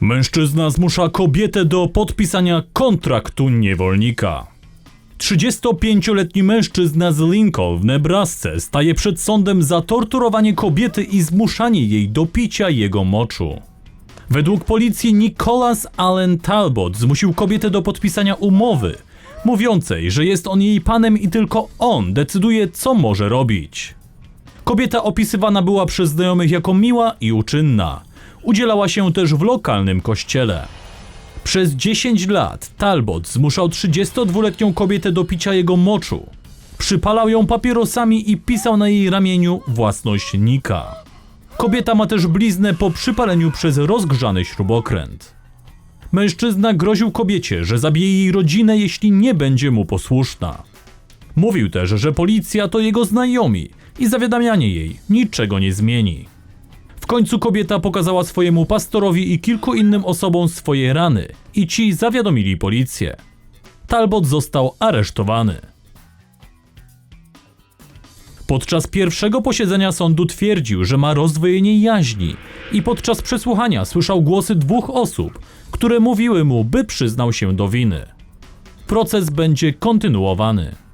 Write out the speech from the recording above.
Mężczyzna zmusza kobietę do podpisania kontraktu niewolnika. 35-letni mężczyzna z Lincoln w Nebrasce staje przed sądem za torturowanie kobiety i zmuszanie jej do picia jego moczu. Według policji Nicholas Allen Talbot zmusił kobietę do podpisania umowy, mówiącej, że jest on jej panem i tylko on decyduje, co może robić. Kobieta opisywana była przez znajomych jako miła i uczynna. Udzielała się też w lokalnym kościele. Przez 10 lat Talbot zmuszał 32-letnią kobietę do picia jego moczu. Przypalał ją papierosami i pisał na jej ramieniu własność Nika. Kobieta ma też bliznę po przypaleniu przez rozgrzany śrubokręt. Mężczyzna groził kobiecie, że zabije jej rodzinę, jeśli nie będzie mu posłuszna. Mówił też, że policja to jego znajomi i zawiadamianie jej niczego nie zmieni. Końcu kobieta pokazała swojemu pastorowi i kilku innym osobom swoje rany i ci zawiadomili policję. Talbot został aresztowany. Podczas pierwszego posiedzenia sądu twierdził, że ma rozdwojenie jaźni i podczas przesłuchania słyszał głosy dwóch osób, które mówiły mu, by przyznał się do winy. Proces będzie kontynuowany.